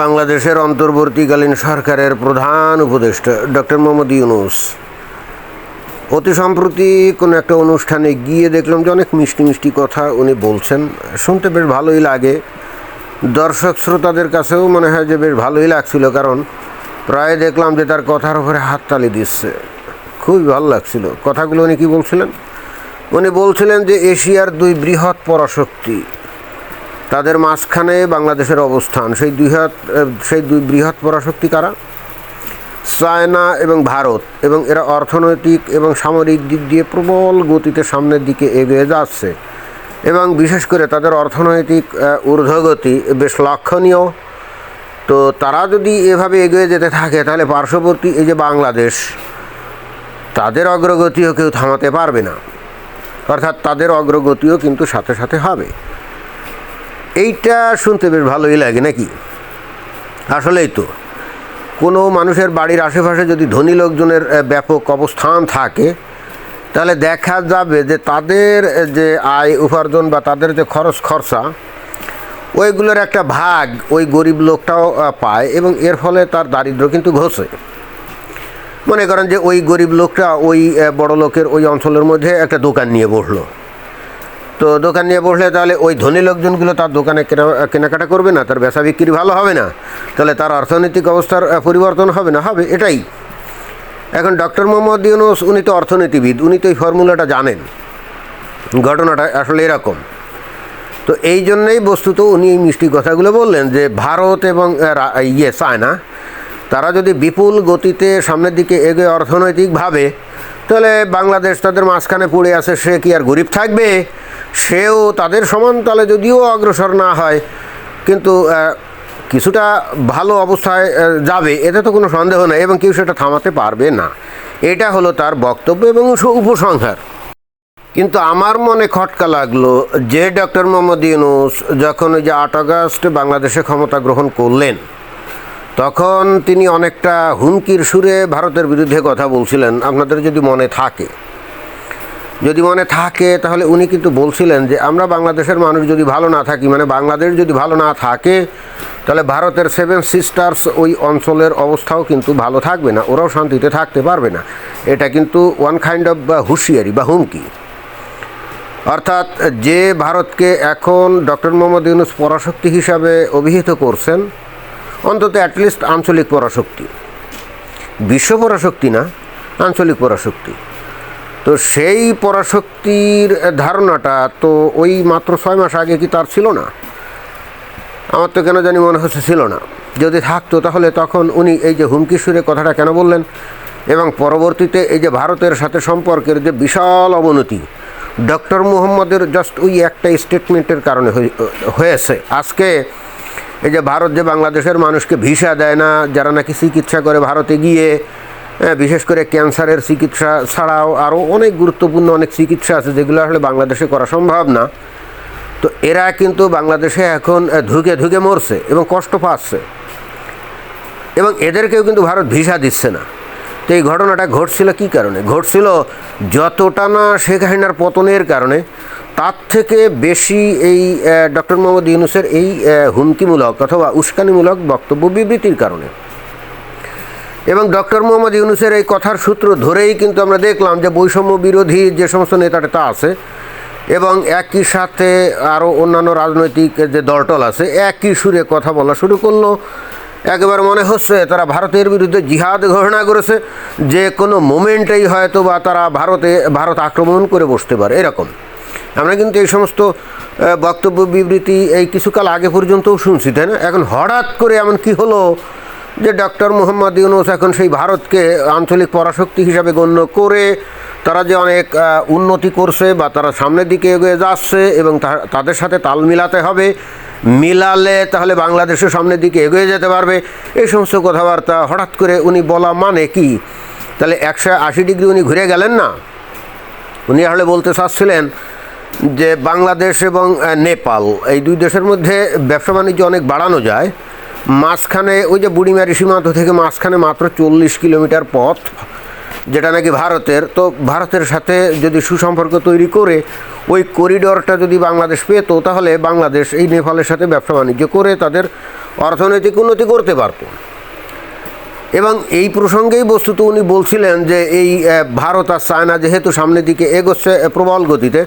বাংলাদেশের অন্তর্বর্তীকালীন সরকারের প্রধান উপদেষ্টা ডক্টর মোহাম্মদ ইউনুস। অতি সম্প্রতি কোনো একটা অনুষ্ঠানে গিয়ে দেখলাম যে অনেক মিষ্টি মিষ্টি কথা উনি বলছেন। শুনতে বেশ ভালোই লাগে। দর্শক শ্রোতাদের কাছেও মনে হয় যে বেশ ভালোই লাগছিল কারণ প্রায় দেখলাম যে তার কথার উপরে হাততালি দিচ্ছে। খুবই ভালো লাগছিল। কথাগুলো উনি কী বলছিলেন? উনি বলছিলেন যে এশিয়ার দুই বৃহৎ পরাশক্তি তাদের মাঝখানে বাংলাদেশের অবস্থান। সেই দুই সেই দুই বৃহৎ পরাশক্তি কারা? চায়না এবং ভারত। এবং এরা অর্থনৈতিক এবং সামরিক দিক দিয়ে প্রবল গতিতে সামনের দিকে এগিয়ে যাচ্ছে। এবং বিশেষ করে তাদের অর্থনৈতিক ঊর্ধ্বগতি বেশ লক্ষণীয়। তো তারা যদি এভাবে এগিয়ে যেতে থাকে, তাহলে পার্শ্ববর্তী এই যে বাংলাদেশ, তাদের অগ্রগতিও কেউ থামাতে পারবে না। অর্থাৎ তাদের অগ্রগতিও কিন্তু সাথে সাথে হবে। এইটা শুনতে বেশ ভালোই লাগে নাকি? আসলেই তো। কোনো মানুষের বাড়ির আশেপাশে যদি ধনী লোকজনের ব্যাপক অবস্থান থাকে, তাহলে দেখা যাবে যে তাদের যে আয় উপার্জন বা তাদের যে খরচ খরচা, ওইগুলোর একটা ভাগ ওই গরিব লোকটাও পায় এবং এর ফলে তার দারিদ্র কিন্তু ঘষে। মনে করেন যে ওই গরিব লোকটা ওই বড় লোকের ওই অঞ্চলের মধ্যে একটা দোকান নিয়ে বসল। তো দোকান নিয়ে বসলে তাহলে ওই ধনী লোকজনগুলো তার দোকানে কেনা- কেনাকাটা করবে না, তার বেচা বিক্রি ভালো হবে না। তাহলে তার অর্থনৈতিক অবস্থার পরিবর্তন হবে না, হবে, এটাই। এখন ডক্টর মোহাম্মদ ইউনুস, উনি তো অর্থনীতিবিদ, উনি তো এই ফর্মুলাটা জানেন। ঘটনাটা আসলে এরকম। তো এই জন্যই বস্তুত উনি এই মিষ্টি কথাগুলো বললেন যে, ভারত এবং ইয়ে চায়না তারা যদি বিপুল গতিতে সামনের দিকে এগোয় অর্থনৈতিকভাবে, তাহলে বাংলাদেশ তাদের মাঝখানে পড়ে আছে, সে কি আর গরিব থাকবে? সেও তাদের সমান তালে যদিও অগ্রসর না হয়, কিন্তু কিছুটা ভালো অবস্থায় যাবে, এতে তো কোনো সন্দেহ নেই, এবং কেউ সেটা থামাতে পারবে না। এটা হলো তার বক্তব্য এবং উপসংহার। কিন্তু আমার মনে খটকা লাগল যে ডক্টর মোহাম্মদ ইউনুস যখন ওই যে আট আগস্ট বাংলাদেশে ক্ষমতা গ্রহণ করলেন তখন তিনি অনেকটা হুমকির সুরে ভারতের বিরুদ্ধে কথা বলছিলেন। আপনাদের যদি মনে থাকে। যদি মনে থাকে, তাহলে উনি কিন্তু বলছিলেন যে, আমরা বাংলাদেশের মানুষ যদি ভালো না থাকি মানে বাংলাদেশ যদি ভালো না থাকে, তাহলে ভারতের সেভেন সিস্টার্স ওই অঞ্চলের অবস্থাও কিন্তু ভালো থাকবে না। ওরাও শান্তিতে থাকতে পারবে না। এটা কিন্তু ওয়ান কাইন্ড অফ বা হুঁশিয়ারি, বা হুমকি। অর্থাৎ যে ভারতকে এখন ডক্টর মোহাম্মদ ইউনুস পরাশক্তি হিসাবে অভিহিত করছেন অন্তত অ্যাটলিস্ট আঞ্চলিক পরাশক্তি। বিশ্ব পরাশক্তি না, আঞ্চলিক পরাশক্তি। তো সেই পরাশক্তির ধারণাটা তো ওই মাত্র ছয় মাস আগে কি তার ছিল না? আমার তো কেন জানি মনে হচ্ছে ছিল না। যদি থাকতো তাহলে তখন উনি এই যে হুমকি সুরে কথাটা কেন বললেন এবং পরবর্তীতে এই যে ভারতের সাথে সম্পর্কের যে বিশাল অবনতি, ডক্টর মুহম্মদের জাস্ট ওই একটা স্টেটমেন্টের কারণে হয়ে- হয়েছে। আজকে এই যে ভারত যে বাংলাদেশের মানুষকে ভিসা দেয় না যারা নাকি চিকিৎসা করে ভারতে গিয়ে হ্যাঁ, বিশেষ করে ক্যান্সারের চিকিৎসা ছাড়াও আরও অনেক গুরুত্বপূর্ণ অনেক চিকিৎসা আছে যেগুলো আসলে বাংলাদেশে করা সম্ভব না। তো এরা কিন্তু বাংলাদেশে এখন ধুকে ধুকে মরছে এবং কষ্ট পাচ্ছে। এবং এদেরকেও কিন্তু ভারত ভিসা দিচ্ছে না। তো এই ঘটনাটা ঘটছিল কী কারণে? ঘটছিল যতটা না শেখ হাসিনার পতনের কারণে তার থেকে বেশি এই ডক্টর মোহাম্মদ ইউনুসের এই হুমকিমূলক অথবা উস্কানিমূলক বক্তব্য বিবৃতির কারণে। এবং ডক্টর মোহাম্মদ ইউনুসের এই কথার সূত্র ধরেই কিন্তু আমরা দেখলাম যে বৈষম্য বিরোধী যে সমস্ত নেতাটা তা আছে এবং একই সাথে আরও অন্যান্য রাজনৈতিক যে দলটল আছে একই সুরে কথা বলা শুরু করল। একেবারে মনে হচ্ছে তারা ভারতের বিরুদ্ধে জিহাদ ঘোষণা করেছে, যে কোনো মোমেন্টেই হয়তো বা তারা ভারতে, ভারত আক্রমণ করে বসতে পারে, এরকম। আমরা কিন্তু এই সমস্ত বক্তব্য, বিবৃতি এই কিছুকাল আগে পর্যন্তও শুনছি, তাই না? এখন হঠাৎ করে এমন কি হলো যে ডক্টর মোহাম্মদ ইউনুস এখন সেই ভারতকে আঞ্চলিক পরাশক্তি হিসাবে গণ্য করে তারা যে অনেক উন্নতি করছে বা তারা সামনের দিকে এগিয়ে যাচ্ছে এবং তাদের সাথে তাল মিলাতে হবে, মিলালে তাহলে বাংলাদেশের সামনের দিকে এগিয়ে যেতে পারবে। এই সমস্ত কথাবার্তা হঠাৎ করে উনি বলা মানে কি? তাহলে একশো আশি ডিগ্রি উনি ঘুরে গেলেন না? উনি আসলে বলতে চাচ্ছিলেন যে বাংলাদেশ এবং নেপাল, এই দুই দেশের মধ্যে ব্যবসা বাণিজ্য অনেক বাড়ানো যায়। মাঝখানে ওই যে বুড়িমারি সীমান্ত থেকে মাঝখানে মাত্র চল্লিশ কিলোমিটার পথ, যেটা নাকি ভারতের। তো ভারতের সাথে যদি সুসম্পর্ক তৈরি করে, ওই করিডোরটা যদি বাংলাদেশ পেত, তাহলে বাংলাদেশ এই নেপালের সাথে ব্যবসা বাণিজ্য করে তাদের অর্থনৈতিক উন্নতি করতে পারতো। এবং এই প্রসঙ্গেই বস্তুত উনি বলছিলেন যে এই ভারত আর চায়না যেহেতু সামনের দিকে এগোচ্ছে প্রবল গতিতে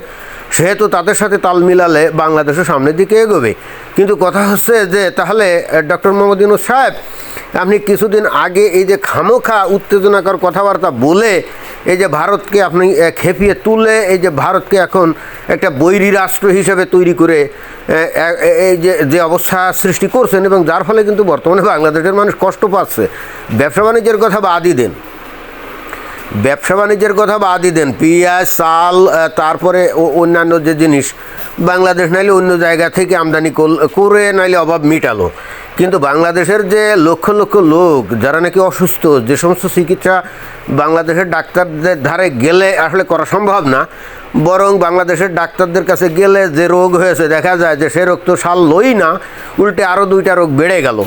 সেহেতু তাদের সাথে তাল মিলালে বাংলাদেশও সামনের দিকে এগোবে। কিন্তু কথা হচ্ছে যে, তাহলে ডক্টর মোহাম্মদ সাহেব, আপনি কিছুদিন আগে এই যে খামোখা উত্তেজনাকর কথাবার্তা বলে, এই যে ভারতকে আপনি খেপিয়ে তুলে, এই যে ভারতকে এখন একটা বৈরী রাষ্ট্র হিসেবে তৈরি করে এই যে যে অবস্থা সৃষ্টি করছেন এবং যার ফলে কিন্তু বর্তমানে বাংলাদেশের মানুষ কষ্ট পাচ্ছে। ব্যবসা বাণিজ্যের কথা বাদই দেন। ব্যবসা বাণিজ্যের কথা বাদই দেন। পিঁয়াজ, চাল তারপরে অন্যান্য যে জিনিস, বাংলাদেশ নাইলে অন্য জায়গা থেকে আমদানি করে নাইলে অভাব মিটালো। কিন্তু বাংলাদেশের যে লক্ষ লক্ষ লোক, যারা নাকি অসুস্থ, যে সমস্ত চিকিৎসা বাংলাদেশের ডাক্তারদের ধারে গেলে আসলে করা সম্ভব না, বরং বাংলাদেশের ডাক্তারদের কাছে গেলে যে রোগ হয়েছে, দেখা যায় যে সে রোগ তো সারলই না, উল্টে আরও দুইটা রোগ বেড়ে গেল।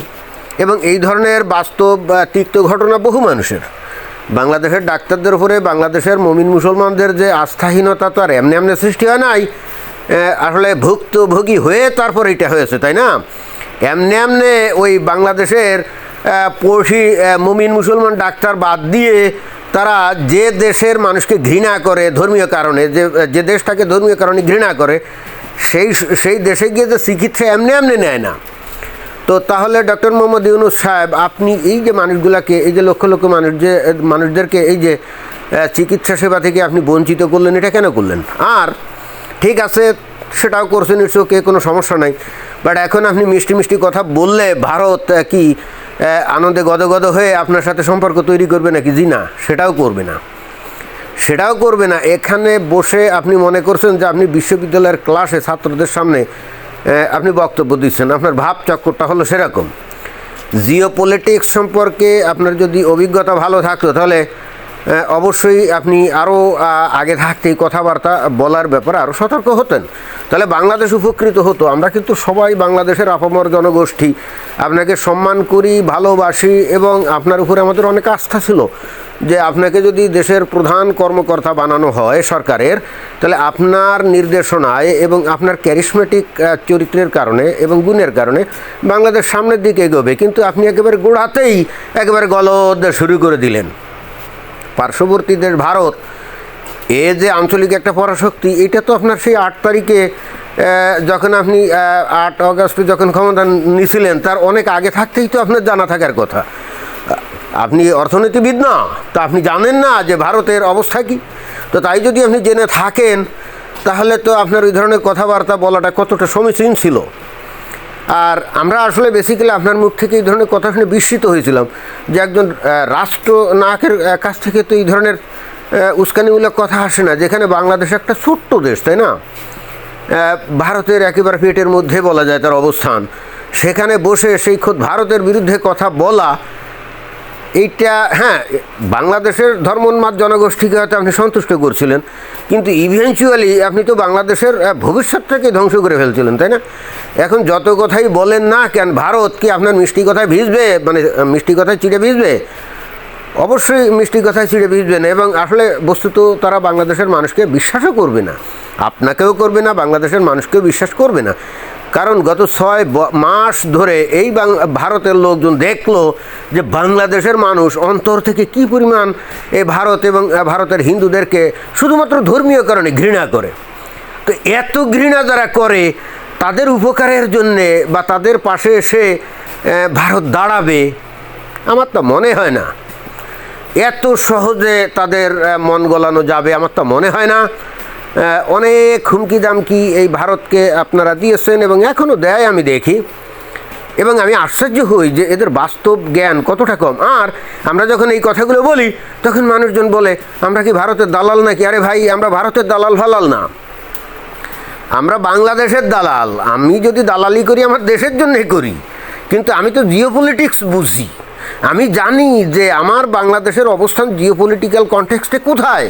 এবং এই ধরনের বাস্তব তিক্ত ঘটনা বহু মানুষের। বাংলাদেশের ডাক্তারদের উপরে বাংলাদেশের মমিন মুসলমানদের যে আস্থাহীনতা তো আর এমনি এমনি সৃষ্টি হয় নাই আসলে ভুক্তভোগী হয়ে তারপর এটা হয়েছে, তাই না? এমনি এমনি ওই বাংলাদেশের পড়শি মমিন মুসলমান ডাক্তার বাদ দিয়ে তারা যে দেশের মানুষকে ঘৃণা করে ধর্মীয় কারণে, যে যে দেশটাকে ধর্মীয় কারণে ঘৃণা করে, সেই সেই দেশে গিয়ে যে চিকিৎসা এমনি এমনি নেয় না। তো তাহলে ডক্টর মোহাম্মদ ইউনুস সাহেব, আপনি এই যে মানুষগুলাকে, এই যে লক্ষ লক্ষ মানুষ যে মানুষদেরকে এই যে চিকিৎসা সেবা থেকে আপনি বঞ্চিত করলেন, এটা কেন করলেন? আর ঠিক আছে, সেটাও করছেন, ইটস ওকে, কোনো সমস্যা নাই। বাট এখন আপনি মিষ্টি মিষ্টি কথা বললে ভারত কি আনন্দে গদগদ হয়ে আপনার সাথে সম্পর্ক তৈরি করবে নাকি? জি না, সেটাও করবে না। সেটাও করবে না। এখানে বসে আপনি মনে করছেন যে আপনি বিশ্ববিদ্যালয়ের ক্লাসে ছাত্রদের সামনে আপনি বক্তব্য দিচ্ছেন, আপনার ভাব চক্করটা হলো সেরকম। জিও সম্পর্কে আপনার যদি অভিজ্ঞতা ভালো থাকতো, তাহলে অবশ্যই আপনি আরও আগে থাকতেই কথাবার্তা বলার ব্যাপারে আরও সতর্ক হতেন। তাহলে বাংলাদেশ উপকৃত হতো। আমরা কিন্তু সবাই বাংলাদেশের আপামর জনগোষ্ঠী। আপনাকে সম্মান করি, ভালোবাসি এবং আপনার উপরে আমাদের অনেক আস্থা ছিল যে আপনাকে যদি দেশের প্রধান কর্মকর্তা বানানো হয় সরকারের, তাহলে আপনার নির্দেশনায় এবং আপনার ক্যারিসমেটিক চরিত্রের কারণে এবং গুণের কারণে বাংলাদেশ সামনের দিকে এগোবে। কিন্তু আপনি একেবারে গোড়াতেই একেবারে গলদ শুরু করে দিলেন। পার্শ্ববর্তী দেশ ভারত, এ যে আঞ্চলিক একটা পরাশক্তি, এটা তো আপনার সেই আট তারিখে যখন আপনি আট অগস্টে যখন ক্ষমতা নিয়েছিলেন তার অনেক আগে থাকতেই তো আপনার জানা থাকার কথা। আপনি অর্থনীতিবিদ না, তা আপনি জানেন না যে ভারতের অবস্থা কী? তো তাই যদি আপনি জেনে থাকেন, তাহলে তো আপনার ওই ধরনের কথাবার্তা বলাটা কতটা সমীচীন ছিল। আর আমরা আসলে বেসিক্যালি আপনার মুখ থেকে এই ধরনের কথা শুনে বিস্মিত হয়েছিলাম যে একজন রাষ্ট্র রাষ্ট্রনায়কের কাছ থেকে তো এই ধরনের উস্কানিমূলক কথা আসে না, যেখানে বাংলাদেশ একটা ছোট্ট দেশ, তাই না? ভারতের একেবারে পেটের মধ্যে বলা যায় তার অবস্থান। সেখানে বসে সেই খোদ ভারতের বিরুদ্ধে কথা বলা এইটা হ্যাঁ বাংলাদেশের ধর্মোন্মাদ জনগোষ্ঠীকে হয়তো আপনি সন্তুষ্ট করছিলেন কিন্তু ইভেনচুয়ালি আপনি তো বাংলাদেশের আহ, ভবিষ্যৎটাকে ধ্বংস করে ফেলছিলেন তাই না? এখন যত কথাই বলেন না কেন ভারত কি আপনার মিষ্টি কথায় ভিজবে? মানে মিষ্টি কথায় চিড়ে ভিজবে? অবশ্যই মিষ্টি কথায় চিড়ে ভিজবে না এবং আসলে বস্তুত তারা বাংলাদেশের মানুষকে বিশ্বাসও করবে না। আপনাকেও করবে না বাংলাদেশের মানুষকেও বিশ্বাস করবে না। কারণ গত ছয় মাস ধরে এই ভারতের লোকজন দেখল যে বাংলাদেশের মানুষ অন্তর থেকে কি পরিমাণ এ ভারত এবং ভারতের হিন্দুদেরকে শুধুমাত্র ধর্মীয় কারণে ঘৃণা করে। তো এত ঘৃণা যারা করে, তাদের উপকারের জন্যে বা তাদের পাশে এসে ভারত দাঁড়াবে, আমার তো মনে হয় না। এত সহজে তাদের মন গলানো যাবে, আমার তো মনে হয় না। অনেক হুমকি দামকি এই ভারতকে আপনারা দিয়েছেন এবং এখনও দেয় আমি দেখি। এবং আমি আশ্চর্য হই যে এদের বাস্তব জ্ঞান কতটা কম। আর আমরা যখন এই কথাগুলো বলি, তখন মানুষজন বলে, আমরা কি ভারতের দালাল নাকি? আরে ভাই, আমরা ভারতের দালাল ফালাল না। আমরা বাংলাদেশের দালাল। আমি যদি দালালি করি, আমার দেশের জন্যই করি। কিন্তু আমি তো জিওপলিটিক্স বুঝি। আমি জানি যে আমার বাংলাদেশের অবস্থান জিওপলিটিক্যাল কনটেক্সটে কোথায়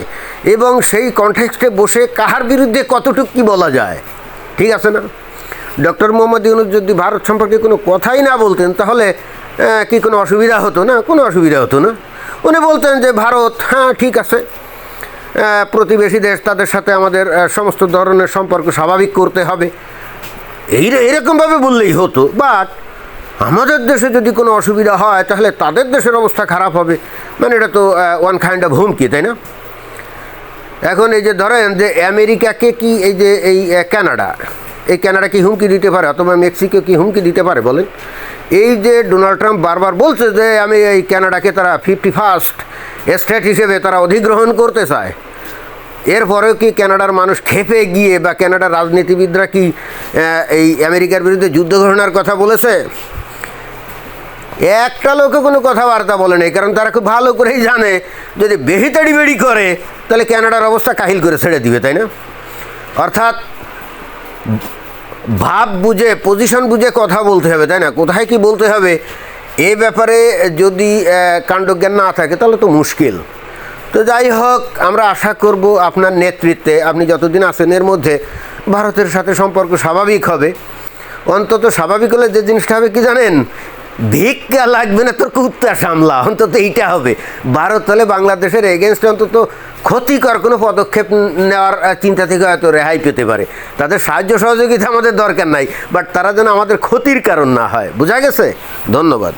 এবং সেই কনটেক্সটে বসে কাহার বিরুদ্ধে কতটুকু কী বলা যায়। ঠিক আছে না? ডক্টর মোহাম্মদ ইউনুস যদি ভারত সম্পর্কে কোনো কথাই না বলতেন, তাহলে কি কোনো অসুবিধা হতো না? কোনো অসুবিধা হতো না। উনি বলতেন যে ভারত হ্যাঁ ঠিক আছে। প্রতিবেশী দেশ, তাদের সাথে আমাদের সমস্ত ধরনের সম্পর্ক স্বাভাবিক করতে হবে। এই এরকমভাবে বললেই হতো বাট আমাদের দেশে যদি কোনো অসুবিধা হয়, তাহলে তাদের দেশের অবস্থা খারাপ হবে। মানে এটা তো ওয়ান কাইন্ড অফ হুমকি, তাই না? এখন এই যে ধরেন যে আমেরিকাকে কি এই যে এই কানাডা এই কানাডা কি হুমকি দিতে পারে? অথবা মেক্সিকো কি হুমকি দিতে পারে, বলেন? এই যে ডোনাল্ড ট্রাম্প বারবার বলছে যে, আমি এই কানাডাকে তারা ফিফটি ফার্স্ট স্টেট হিসেবে তারা অধিগ্রহণ করতে চায়। এরপরেও কি কানাডার মানুষ খেপে গিয়ে বা কানাডার রাজনীতিবিদরা কি এই আমেরিকার বিরুদ্ধে যুদ্ধ ঘোষণার কথা বলেছে? একটা লোকে কোনো কথাবার্তা বলে নেই, কারণ তারা খুব ভালো করেই জানে, যদি বেহিতাড়ি বেড়ি করে, তাহলে ক্যানাডার অবস্থা কাহিল করে ছেড়ে দিবে, তাই না? অর্থাৎ ভাব বুঝে পজিশন বুঝে কথা বলতে হবে, তাই না? কোথায় কি বলতে হবে? এ ব্যাপারে যদি কাণ্ডজ্ঞান না থাকে, তাহলে তো মুশকিল। তো যাই হোক, আমরা আশা করব আপনার নেতৃত্বে, আপনি যতদিন আছেন এর মধ্যে, ভারতের সাথে সম্পর্ক স্বাভাবিক হবে। অন্তত স্বাভাবিক হলে যে জিনিসটা হবে, কি জানেন? ভিক্ষা লাগবে না, তোর কুত্তা সামলা, অন্তত এইটা হবে। ভারত তাহলে বাংলাদেশের এগেনস্টে অন্তত ক্ষতিকর কোনো পদক্ষেপ নেওয়ার চিন্তা থেকে হয়তো রেহাই পেতে পারে। তাদের সাহায্য সহযোগিতা আমাদের দরকার নাই বাট তারা যেন আমাদের ক্ষতির কারণ না হয়। বোঝা গেছে? ধন্যবাদ।